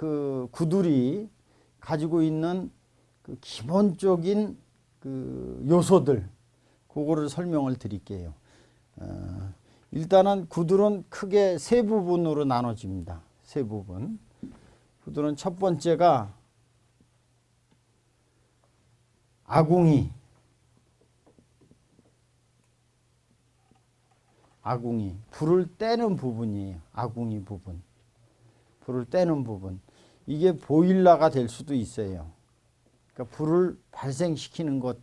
그 구들이 가지고 있는 그 기본적인 그 요소들 그거를 설명을 드릴게요. 어, 일단은 구들은 크게 세 부분으로 나눠집니다. 세 부분. 구들은 첫 번째가 아궁이. 아궁이. 불을 떼는 부분이에요. 아궁이 부분. 불을 떼는 부분. 이게 보일러가 될 수도 있어요. 그러니까 불을 발생시키는 것.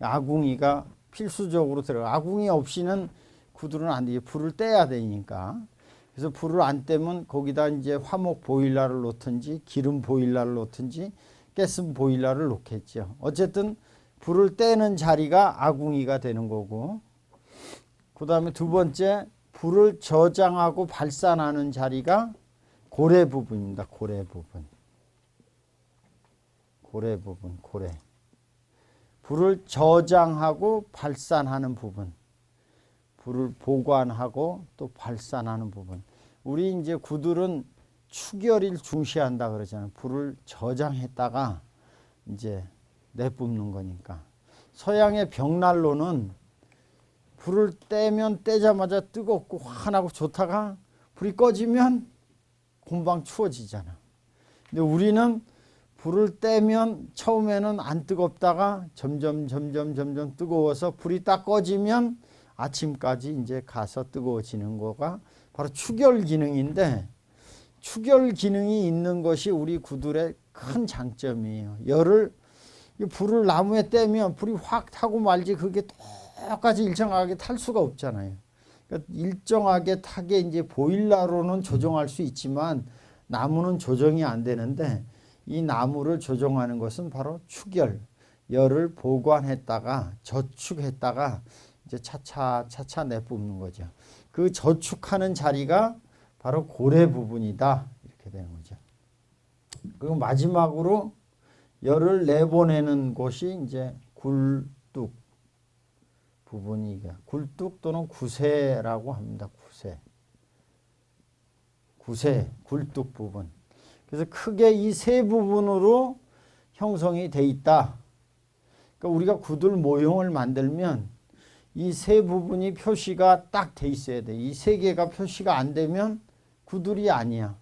아궁이가 필수적으로 들어가. 아궁이 없이는 구들은 안 돼요. 불을 떼야 되니까. 그래서 불을 안 떼면 거기다 이제 화목 보일러를 놓든지 기름 보일러를 놓든지 가스 보일러를 놓겠죠. 어쨌든 불을 떼는 자리가 아궁이가 되는 거고 그 다음에 두 번째 불을 저장하고 발산하는 자리가 고래 부분입니다. 고래 부분. 고래 부분, 고래. 불을 저장하고 발산하는 부분. 불을 보관하고 또 발산하는 부분. 우리 이제 구들은 추결일 중시한다 그러잖아요. 불을 저장했다가 이제 내뿜는 거니까. 서양의 벽난로는 불을 떼면 떼자마자 뜨겁고 환하고 좋다가 불이 꺼지면 금방 추워지잖아. 근데 우리는 불을 떼면 처음에는 안 뜨겁다가 점점 점점 점점 뜨거워서 불이 딱 꺼지면 아침까지 이제 가서 뜨거워지는 거가 바로 추결 기능인데 추결 기능이 있는 것이 우리 구들의 큰 장점이에요. 열을 이 불을 나무에 떼면 불이 확 타고 말지 그게 똑같이 일정하게 탈 수가 없잖아요. 그러니까 일정하게 타게 이제 보일러로는 조정할 수 있지만 나무는 조정이 안 되는데 이 나무를 조정하는 것은 바로 추결 열을 보관했다가 저축했다가 이제 차차 차차 내뿜는 거죠. 그 저축하는 자리가 바로 고래 부분이다 이렇게 되는 거죠. 그리고 마지막으로 열을 내보내는 곳이 이제 굴뚝 부분이 굴뚝 또는 구세라고 합니다. 구세. 구세, 굴뚝 부분. 그래서 크게 이 세 부분으로 형성이 돼 있다. 그러니까 우리가 구들 모형을 만들면 이 세 부분이 표시가 딱 돼 있어야 돼. 이 세 개가 표시가 안 되면 구들이 아니야.